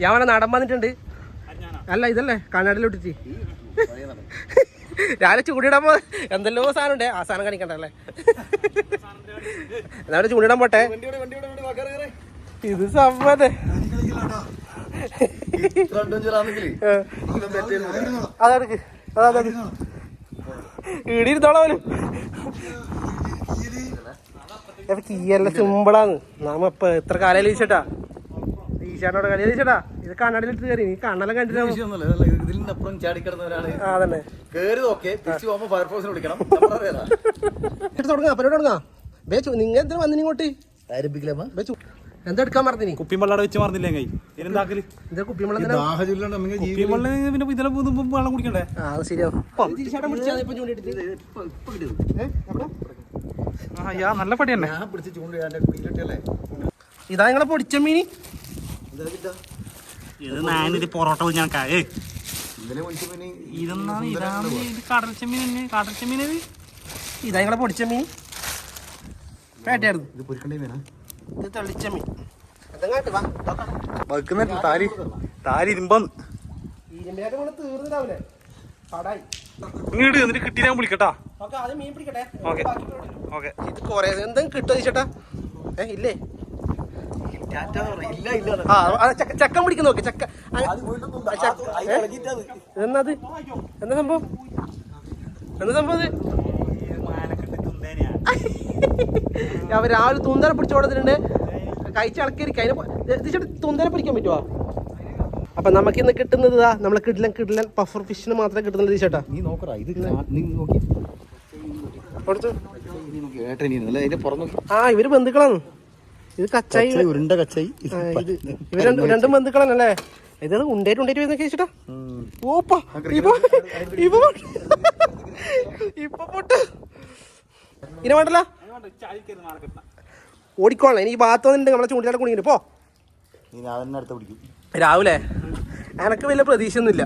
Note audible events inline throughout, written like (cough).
ഞാൻ അവിടെ നടൻ വന്നിട്ടുണ്ട്. അല്ല ഇതല്ലേ കണ്ണാടിലോട്ടിട്ട് രാവിലെ ചൂടിടാൻ പോ എന്തെല്ലോ സാധനം ഉണ്ട് ആ സാധനം കാണിക്കണ്ടല്ലേ എന്നാലും ചൂടിടാൻ പോട്ടെ. ഇത് സമ്മതേ. അതെടുക്ക് അതെ ഈടിരുത്തോളാവലും കീയല്ല സിമ്പിളാന്ന് നമ്മ ഇപ്പൊ എത്ര കാലം ലീച്ചട്ടാ ഈശാനോട് കളി ചേട്ടാ ഇത് കണ്ണടിലിട്ട് കയറി നീ കണ്ണെല്ലാം അതന്നെ. തിരിച്ചു പോകുമ്പോ ഫയർഫോഴ്സിനെ വിളിക്കണം. തുടങ്ങാം പരിപാടി തുടങ്ങാം. ബേച്ചു നിങ്ങൾ എന്തിനാ വന്നിനി ഇങ്ങോട്ട്? ആരംഭിക്കലാമ ബേച്ചു എന്താ എടുക്കാൻ പറഞ്ഞിനി കുപ്പിയും വെള്ളം വെച്ച് മറന്നില്ലേ കൈ കുപ്പിയും വെള്ളം പിന്നെ ഇതിലെ വെള്ളം കുടിക്കണ്ടേ? ആ അത് ശരിയാവും. ആ നല്ല പടി തന്നെ ഇതാ നിങ്ങളെ പൊടിച്ച മീനി ഇത് ഞാനിത് പൊറോട്ട ഞാൻ ഏ ഇതെന്നാണ് ഇതാണ് ഇത് കടൽ ചെമ്മീൻ തന്നെ. കടൽ ചെമ്മീൻ ഇത് ഇതാ നിങ്ങളെ പൊടിച്ച മീൻ. ഇത് പൊരിക്കണ്ടേ ഇത് തെളിച്ച മീൻ. താരി താരി ഇങ്ങോട്ട് എന്നിട്ട് കിട്ടി ഞാൻ വിളിക്കട്ടാ. ഓക്കെ ആദ്യം മീൻ പിടിക്കട്ടെ. ഓക്കെ. ബാക്കി ഇത് കൊറേ എന്തെങ്കിലും കിട്ടുമോ ചേട്ടാ ഏ ഇല്ലേ? ചക്ക പിടിക്കുന്ന നോക്ക് ചക്ക. എന്നത് എന്താ സംഭവം? എന്താ സംഭവം (laughs) അവർ രാവിലെ തുന്തര പിടിച്ചോടത്തിട്ടുണ്ട് കഴിച്ച ഇളക്കിയിരിക്കും. അതിന് തുന്തര പിടിക്കാൻ പറ്റുമോ അപ്പൊ നമുക്ക് ഇന്ന് കിട്ടുന്നത് ഇതാ നമ്മളെ കിടിലൻ കിടിലൻ പഫർ ഫിഷിന് മാത്രമേ കിട്ടുന്നുള്ളൂ ചേട്ടാ. നീ നോക്കറാ ഇത് നീ നോക്കി. ആ ഇവർ ബന്ധുക്കളാണ്. ഇത് കച്ചായി ഉരുണ്ട കച്ചായി. ഇത് രണ്ട് രണ്ടും ബന്ധുക്കളാണല്ലേ? ഇത് ഉണ്ടേറ്റ് ഉണ്ടേറ്റ് വരുന്ന കേസിട്ടാ ഓപ്പാ ഇപ്പൊ ഇപ്പൊ പൊട്ട്. ഇപ്പൊ പൊട്ട്. ഇനി വേണ്ടല്ല? ഓടിക്കോളാം. ഇനി ഈ ഭാഗത്ത് വന്നിട്ട് നമ്മളെ ചൂണ്ടിലാടെ കുണിക്കുന്നു പോ. രാവിലെ എനക്ക് വലിയ പ്രതീക്ഷ ഒന്നുമില്ല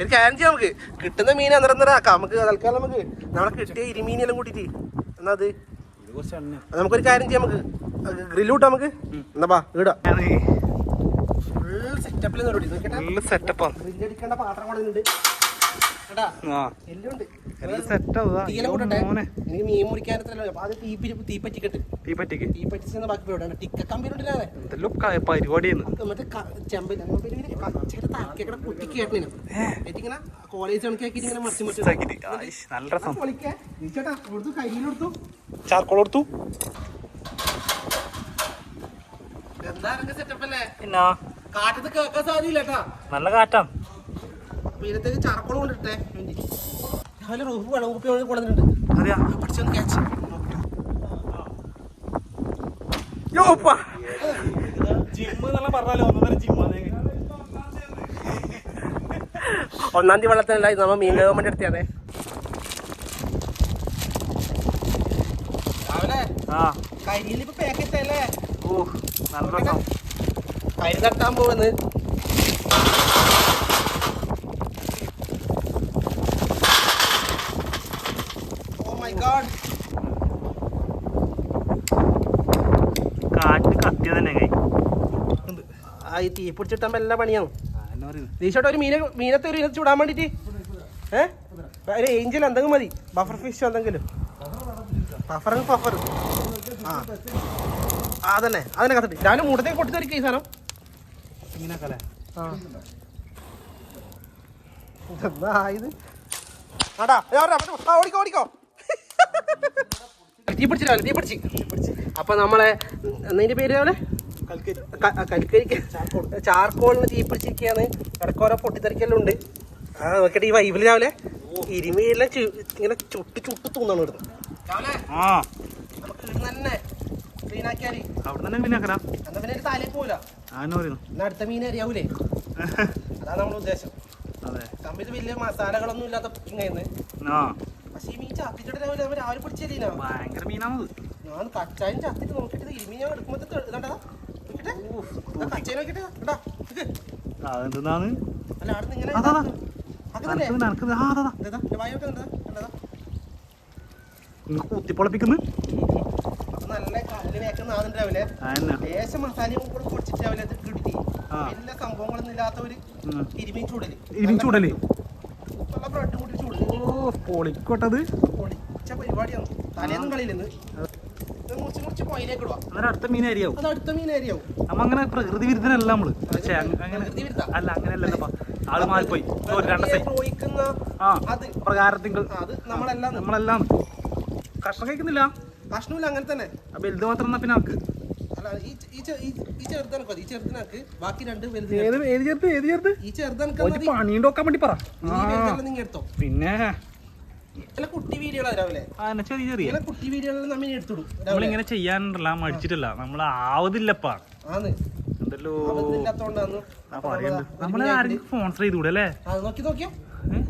ഒരു കാര്യം ചെയ്യാം നമുക്ക്. കിട്ടുന്ന മീൻ അന്നേരം അന്നേരം ആക്കാം. നമുക്ക് തൽക്കാലം നമുക്ക് നമ്മളെ കിട്ടിയ ഇരുമീനെല്ലാം കൂട്ടിട്ട് എന്നാ അത്? നമുക്കൊരു കാര്യം ചെയ്യാം നമുക്ക് ഗ്രില്ല് കൂട്ടാം നമുക്ക്. എന്നാ ഇടാ. എനിക്ക് മീൻ മുറിക്കാനത്രല്ലോ അപ്പൊ അത് തീ പിടി- തീ പറ്റിക്കെട്ട്. ഈ പറ്റിക്ക് തീ പറ്റിച്ചെന്ന ബാക്കി പരിപാടിയാണ് ടിക്ക കമ്പിയിലുണ്ടല്ലേ എന്തെല്ലാം പരിപാടിയാണ് മറ്റേ ചെമ്പിൽ പച്ചയുടെ തലക്കേക്കടെ കുട്ടി കേട്ടിന് എന്നിട്ടിങ്ങനെ കോളേജ് കണക്കാക്കിയിട്ട് ഇങ്ങനെ മറിച്ച് മറിച്ച് നല്ല രസം. കയ്യിലെടുത്തു ചാർക്കോൾ കൊടുത്തു എന്താ സെറ്റപ്പ് അല്ലേ? പിന്നെ കാറ്റത്ത് കേൾക്കാൻ സാധ്യല്ല കേട്ടാ. നല്ല കാറ്റാ. ഇതിനകത്തേക്ക് ചാർക്കോൾ കൊണ്ടിട്ടെ രാവിലെ റൂഫ് വെള്ളം കുപ്പി കൊണ്ടുവന്നിട്ടുണ്ട് അറിയാ പഠിച്ചൊന്ന് ക്യാച്ച് യോപ്പാ ജിമ്മ് എന്നുള്ള പറഞ്ഞാലോ ഒന്നര ജിമ്മ ഒന്നാം തീയതി വെള്ളത്തിനല്ല ഇത് നമ്മ മീൻ ഗവൺമെന്റ് എടുത്തേ പാക്കറ്റ് അല്ലേ ഓ നല്ല രസം കരി തട്ടാൻ പോകുന്നത് ഓ മൈ ഗോഡ് കാറ്റ് കത്തിയ തന്നെ കൈ. ആ ഈ തീ പിടിച്ചിട്ടാകുമ്പോ എല്ലാ പണിയാണ്. എന്നാ ഒരു മീനെ മീനത്തെ ഒരു ഇനത്ത് ചൂടാൻ വേണ്ടിട്ട് ഏഹ് ഒരു ഏഞ്ചൽ എന്തെങ്കിലും മതി. ബഫർ ഫിഷ് എന്തെങ്കിലും. ബഫർ ബഫർ ആ. അതന്നെ. അതന്നെ കത്തിട്ട് രാവിലെ മൂടത്തേക്ക് പൊട്ടിത്തെറിക്കും ഈ സാധനം. ഇങ്ങനെയൊക്കെ ആ. എന്താ ഇത്? ആടാ ഞാൻ വരാം. പെട്ടെന്ന് വാ, ഓടിക്കോ ഓടിക്കോ. തീ പിടിച്ച് രാവിലെ തീ പിടിച്ച്. അപ്പൊ നമ്മളെ എന്നതിന്റെ പേര് രാവിലെ കൽക്കരിക്ക് ചാർക്കോളിന് തീ പിടിച്ചിരിക്കുകയാണ് ഇടക്കോരോ പൊട്ടിത്തെറിക്കെല്ലാം ഉണ്ട്. ആ നോക്കട്ടെ ഈ വൈബിൽ രാവിലെ ഇരുമയെല്ലാം ഇങ്ങനെ ചുട്ട് ചുട്ട് തൂന്നാണ് ഇവിടുന്ന് ആ. നമുക്ക് ഇവിടുന്ന് തന്നെ ക്ലീൻ ആക്കിയാൽ. അവിടെ തന്നെ പിന്നെ ആക്കടാ എന്നാ പിന്നെ ഒരു താലേക്ക് പോവില്ല ആന്ന് പറയുന്നു? എന്നാ അടുത്ത മീൻ അറിയാവൂലേ (laughs) അതാണ് നമ്മുടെ ഉദ്ദേശം. അതെ. സംഭവത്ത് വലിയ മസാലകളൊന്നും ഇല്ലാത്ത പക്ഷേ ഈ മീൻ ചത്തിച്ചിട്ട് രാവിലെ നമ്മൾ രാവിലെ പിടിച്ചില്ല ഭയങ്കര മീനാണത്. ഞാൻ കച്ചായും ചത്തിട്ട് നോക്കിയിട്ട് ഇരുമീൻ ഞാൻ എടുക്കുമ്പോൾ ഇതാണ്ടാ കച്ചായി നോക്കിട്ടെ കണ്ടാ ഇത്. അതെന്താണ് അല്ല അവിടെ ഇങ്ങനെ ആ അതാ വായോട്ട് കണ്ടതാ കണ്ടതാ. കുത്തിപ്പൊളപ്പിക്കുന്നു. അപ്പൊ നല്ല ആദ്യം രാവിലെ ലേശം മസാലയും കൂടെ പൊടിച്ച് പൊരിച്ചിട്ട് രാവിലെ അത് കിട്ടി. എല്ലാ സംഭവങ്ങളൊന്നും ഇല്ലാത്ത ഒരു. ചൂടൽ. ചൂടൽ? നല്ല ബ്രെഡ് കൂട്ടി ചൂടൽ. ഓ പൊളിക്കോട്ടത്. പൊളിച്ച പരിപാടിയാണ്. തലേന്നും അടുത്ത മീൻ അരിയാവും നമ്മ അങ്ങനെ പ്രകൃതി വിരുദ്ധനല്ല നമ്മൾ. പക്ഷേ അങ്ങനെ. അല്ല അങ്ങനെയല്ലപ്പ ആൾ മാറിപ്പോയി. രണ്ട് ആ പ്രകാരത്തിങ്കൾ. നമ്മളെല്ലാം നമ്മളെല്ലാം കഷ്ണം കഴിക്കുന്നില്ല. ഭക്ഷണമില്ല അങ്ങനെ തന്നെ. വലുത് മാത്രം എന്നാ പിന്നെ അല്ല ഈ ഈ ചെറുതനക്ക് മതി ഈ ചെറുതനക്ക് ബാക്കി രണ്ട് വലുത് ഏത് ഏത് ചേർത്ത്? ഏത് ചേർത്ത്? ഈ ചെറുതനക്ക് ഒരു മതി. പണിയുണ്ടോക്കാൻ വേണ്ടി പറ. നീ വലുതെല്ലാം നിങ്ങൾ എടുത്തോ. പിന്നെ? കുട്ടി രാവിലെ. ചെറിയ ചെറിയ. എടുത്തിടും നമ്മളിങ്ങനെ ചെയ്യാനുണ്ടല്ല മടിച്ചിട്ടില്ല. നമ്മൾ ആവതില്ലപ്പാ. എന്തല്ലോ? പറയുന്നുണ്ട് നമ്മളെ ആരെങ്കിലും സ്പോൺസർ ചെയ്തുകൂടെ അല്ലേ? നോക്കി നോക്കിയോ ഏ?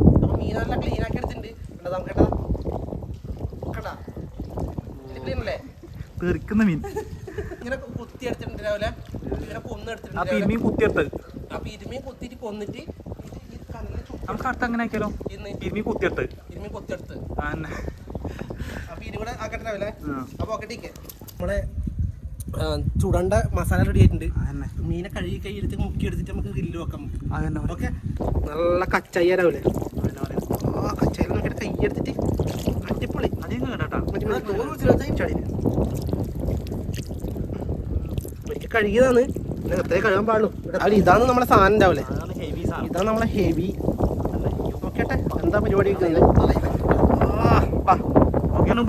ക്ലീൻ ആക്കി എടുത്തിട്ടുണ്ട്. നമുക്ക് കേട്ടാ തെറിക്കുന്ന മീൻ. ഇങ്ങനെ കുത്തി എടുത്തിട്ടുണ്ട് രാവിലെ ഇങ്ങനെ കൊന്ന് ആ എടുത്തിട്ടുണ്ട് രാവിലെ. പിരിമീൻ കുത്തിയെടുത്ത് അപ്പൊ ഇരുമീൻ കുത്തിയിട്ട് കൊന്നിട്ട് നമുക്ക് അടുത്ത് അങ്ങനെ ആക്കിയാലോ? ഇന്ന് പിരിമീൻ കുത്തിയെടുത്ത് ഇരുമീൻ കുത്തിയെടുത്ത്. അപ്പൊ ആക്കട്ടെ രാവിലെ. അപ്പൊ നമ്മളെ ചുടണ്ട മസാല റെഡി ആയിട്ടുണ്ട്. മീനെ കഴുകി കൈ എടുത്ത് മുക്കി എടുത്തിട്ട് നമുക്ക് ഗ്രില്ല് വെക്കാം. ഓക്കെ നല്ല കച്ചയ്യ രാവിലെ ആ. കച്ചയ്യ കൈ എടുത്തിട്ട് അടിപൊളി. അധികം അത്. ഒരിക്കൽ കഴുകിയതാണ്. നേരത്തെ കഴുകാൻ പാടുള്ളൂ. അല്ല ഇതാണ് നമ്മളെ സാധനം സാധനം. ഇതാണ് നമ്മളെ ഹെവി നോക്കട്ടെ എന്താ പരിപാടി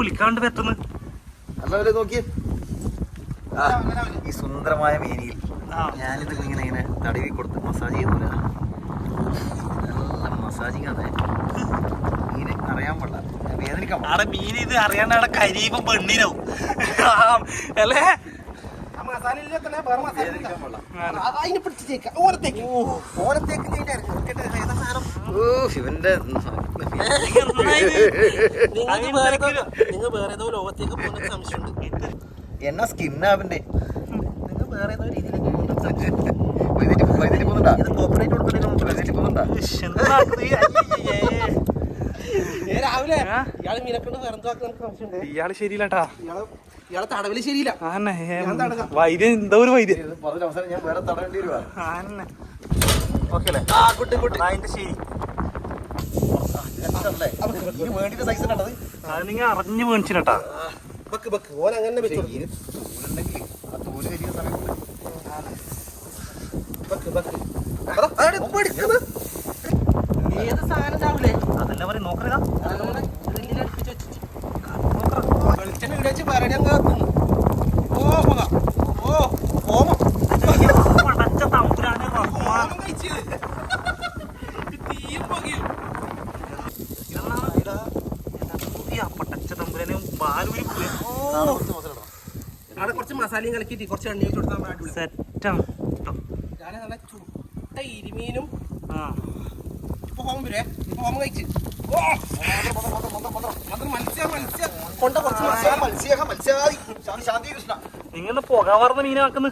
വിളിക്കാണ്ട് പറ്റുന്നത് എല്ലാവരും നോക്കിയേ. ഈ സുന്ദരമായ മേനിയിൽ ഞാനിത് ഇങ്ങനെ ഇങ്ങനെ തടവി കൊടുത്ത് മസാജ് ചെയ്യുന്നില്ല നല്ല മസാജിങ് പാടില്ല മീൻ ഇത് അറിയാണ്ട് അവിടെ കരിയുമ്പോ പെണ്ണിനാവും. അല്ലേ? ഇവന്റെ വേറെ നിങ്ങൾ വേറെ ഏതോ ലോകത്തേക്ക് പോകുന്ന സംശയമുണ്ട്. എന്നാ സ്കിന്നാ അവന്റെ? നിങ്ങൾ വേറെ ഏതോ രീതിയിലേക്ക് പോകുന്നുണ്ടാ. രാവിലെ? ഇയാൾ മീനക്കൊണ്ട് ശരിയില്ലാട്ടാ. ഇയാൾ ഇയാളെ തടവിൽ ശരിയില്ല. വൈദ്യം എന്താ ഒരു വൈദ്യം അവസാനം ഞാൻ വേറെ തടവേണ്ടി വരുവാ. ആന്നെ. ഓക്കെ അല്ലേ? ആ ഗുഡ് ഗുഡ് അതിന്റെ ശരി. ഇതിന് വേണ്ടിട്ട് സൈസ് കണ്ടത് അത് നിങ്ങൾ അറിഞ്ഞു മേടിച്ചിട്ടാ. Buck buck. ഓൻ അങ്ങനെ വെച്ചോളൂ. ഇത് തൂലുണ്ടെങ്കിൽ ആ തൂൽ കരിയ പുകയും. ഈ ആ പടച്ച തമ്പുരാനെ ബാലൂരി പോയി. അവിടെ കുറച്ച് മസാലയും കലക്കിയിട്ട് കുറച്ച് എണ്ണ വെച്ച് കൊടുത്താൽ സെറ്റാണ് ട്ടോ. ഞാൻ നല്ല ചുട്ട ഇരുമീനും ആ. ഇപ്പൊ ഹോമം വരെ ഇപ്പൊ ഹോമം കഴിച്ച് ഓ മന്ത്രം മത്സ്യം മത്സ്യം കൊണ്ട കുറച്ച് മത്സ്യം മത്സ്യ മത്സ്യാദി ശാന്തി കൃഷ്ണ. നിങ്ങൾ പുക വാർന്ന മീനാക്കുന്നു.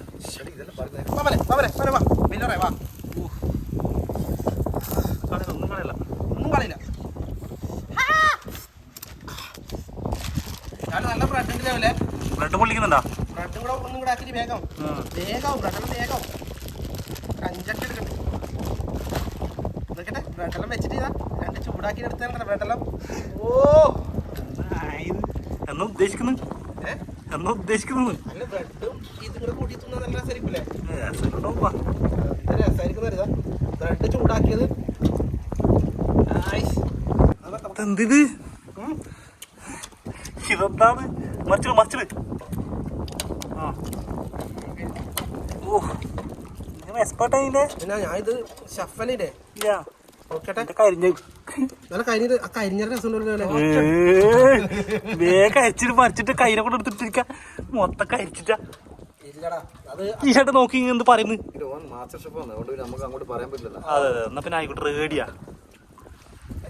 ഒന്നും കളയല്ല. ഒന്നും കളയില്ല. ഞാൻ നല്ല ബ്രെഡ് ഉണ്ട് രാവിലെ ബ്ലഡ് പൊള്ളിക്കുന്നുണ്ടാ? ബ്രെഡും കൂടെ ഒന്നും കൂടെ ആക്കിയിട്ട് വേഗം വേഗം ബ്രെഡെല്ലാം വേഗം കഞ്ചൊക്കെ എടുക്കട്ടെ. നോക്കട്ടെ ബ്രെഡെല്ലാം വെച്ചിട്ട് രണ്ട് ചൂടാക്കി എടുത്തേണ്ട ബ്രെഡെല്ലാം. ഓ! എന്നാ ഉദ്ദേശിക്കുന്നു? എന്നാ ഉദ്ദേശിക്കുന്നു? ബ്രെഡും ചൂടാക്കിയത്. ഉം. ഇതെന്താണ്? മറിച്ചിട് മറിച്ചിട്. ആ. ഓ. നിങ്ങൾ എക്സ്പേർട്ട് ഇത് ഷഫലിന്റെ കരിഞ്ഞ. വേഗം അരിച്ചിട്ട് മറിച്ചിട്ട് കൈനെ കൊണ്ട് എടുത്തിട്ടിരിക്ക. മൊത്തം കരിച്ചിട്ടാ. ഇല്ലടാ അത് ഈ ചേട്ടൻ നോക്കി എന്ത് പറയുന്നു? അതെ അതെ എന്നാ പിന്നെ ആയിക്കോട്ടെ റേഡിയാ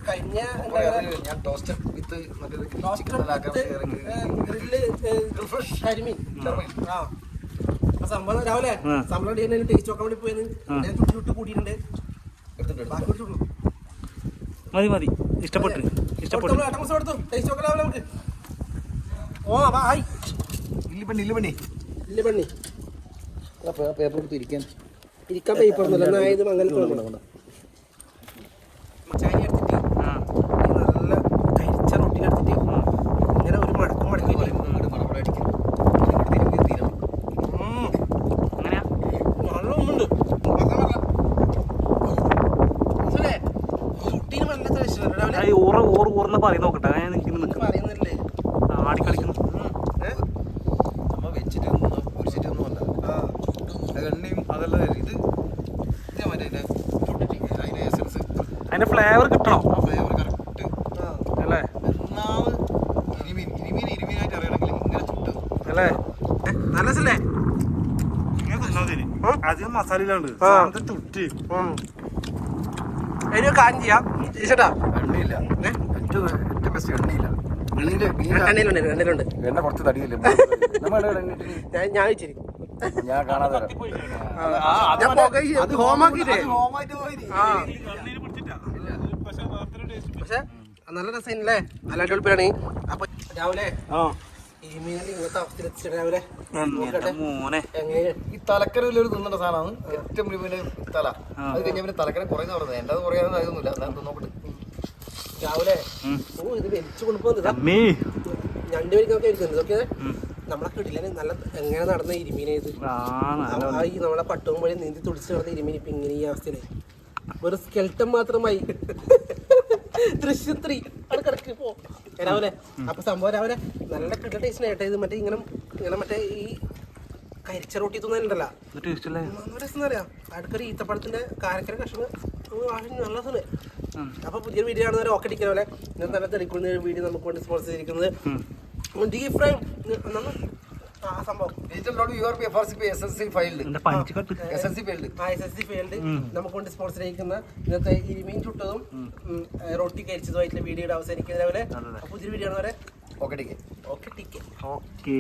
കഴിഞ്ഞ സംഭവം രാവിലെ. സംഭവം ടേസ്റ്റ് നോക്കാൻ വേണ്ടി പോയത് ചുട്ടു ചുട്ട് കൂട്ടിയിട്ടുണ്ട് എടുത്തിട്ടുണ്ട് ബാക്കി കൂടി ചുടണം. മതി മതി. ഇഷ്ടപ്പെട്ടു. ഇഷ്ടപ്പെട്ടു. ഓ ബായ് ഇല്ലി പണി ഇല്ലി പണി ഇല്ല പെണ്ണി പേപ്പർ എടുത്ത് ഇരിക്കാൻ. ഇരിക്കാൻ പേപ്പർ ഒന്നുമില്ല. എന്നായത് മംഗലത്തോളം ചാരി എടുത്തിട്ട് ആ ഈ നല്ല കരിച്ച റൊട്ടിനെടുത്തിട്ട് ഇങ്ങനെ ഒരു മടക്കം മടക്കി ഇങ്ങോട്ട് മണപ്പട അടിക്കും ഇങ്ങോട്ട് തിരുമ്പി തീരണം അങ്ങനെയാ നല്ല ഒന്നുണ്ട് റൊട്ടീന് വല്ലാത്ത രക്ഷയില്ല ഞാൻ ഈ ഊറ് ഊറ് ഊർന്ന് പറയുന്ന നോക്കട്ടെ ഞാൻ നിൽക്കുന്നു നിൽക്കുന്നു പറയുന്നില്ലേ ആടി കളിക്കുന്നു നമ്മ വെച്ചിട്ട് ഒന്നും ഓറ് അല്ല? അത് എണ്ണയും ഞാൻ ഇത് നിൽക്കുന്നു മറ്റേ അതിന്റെ ഫ്ലേവർ കിട്ടണോ? ആ ഫ്ലേവർ കറക്റ്റ് അല്ലേ? ഇരുമീൻ ഇരുമീൻ ഇരുമീനായിട്ട് അറിയണമെങ്കിൽ ഇങ്ങനെ ചുട്ട്. അല്ലേ? നല്ല രസല്ലേ? അധികം മസാല ഇല്ലാണ്ട് ആ. തുട്ടി കാര്യം ചെയ്യാം. ചേട്ടാ എണ്ണയില്ല ഏറ്റവും ബെസ്റ്റ് എണ്ണയില്ല. എണ്ണയിൽ എണ്ണയിലുണ്ട് എണ്ണയിലുണ്ട് എണ്ണ കുറച്ച് തടിയില്ലേ? (laughs) ഞാൻ ഞാൻ വെച്ചിരി ഞാൻ കാണാതെ പക്ഷെ നല്ല രസമല്ലേ നല്ല അടിപൊളിയാണ് അപ്പൊ രാവിലെ ഈ മീനിൽ ഇങ്ങനത്തെ അവസ്ഥയിൽ എത്തിച്ചിട്ട് രാവിലെ. നോക്കട്ടെ. മോനെ. എങ്ങനെ? ഈ തലക്കരയിൽ ഒരു തിന്നേണ്ട സാധനമാണ്. ഏറ്റവും വലിയ തല. അത് കഴിഞ്ഞ പിന്നെ തലക്കര കുറയുന്ന പറഞ്ഞത് എന്റെ അത് കുറയാനൊന്നും അതൊന്നുമില്ല. നോക്കട്ടെ രാവിലെ. ഓ ഇത് വലിച്ചു കൊണ്ടുപോകുന്നത് രണ്ടുപേർക്കൊക്കെ ഇതൊക്കെ നമ്മളെ കിടിലന് നല്ല എങ്ങനെ നടന്ന ഇരുമീനെ ഇത്? ആ നല്ല ആ ഈ നമ്മളെ പട്ടവും വഴി നീന്തി തുടിച്ച് നടന്ന ഇരുമീൻ ഇപ്പൊ ഇങ്ങനെ ഈ അവസ്ഥയിൽ. ഒരു സ്കെൽട്ടം മാത്രമായി. ദൃശ്യത്രി. അവിടെ കിടക്ക് പോ. രാവിലെ. അപ്പൊ സംഭവം രാവിലെ നല്ല കിട്ട ടേസ്റ്റ് കേട്ടോ. ഇത് മറ്റേ ഇങ്ങനെ ഇങ്ങനെ മറ്റേ ഈ കരിച്ച റോട്ടി തോന്നുന്നുണ്ടല്ലോ അടുക്കൊരു ഈത്തപ്പഴത്തിന്റെ കാരക്കര കഷ്ണം. നല്ല രസമാണ്. അപ്പൊ പുതിയ വീഡിയോ കാണുന്നവരെ ഓക്കെ അടിക്കുന്ന പോലെ ഇന്നത്തെ തന്നെ തെളിക്കുന്ന വീഡിയോ നമുക്ക് വേണ്ടി സ്പോൺസർ ചെയ്തിരിക്കുന്നത്. ഡി ഫ്രെയിം ആ സംഭവം. Digital dot U R P F R C P S S C field എന്റെ പഞ്ച് കട്ട്? എസ് ഫൈൽഡ് ആ എസ് എസ് സി നമുക്ക് കൊണ്ട് സ്പോൺസർ ചെയ്യുന്ന ഇന്നത്തെ ഇരുമീൻ ചുട്ടതും ഉം, ഏ, റൊട്ടി കരിച്ചതുമായിട്ടുള്ള വീഡിയോയുടെ അവസാനിക്കുന്ന രാവിലെ. പുതിയൊരു വീഡിയോ ആണ് വരെ okay ticket okay ticket okay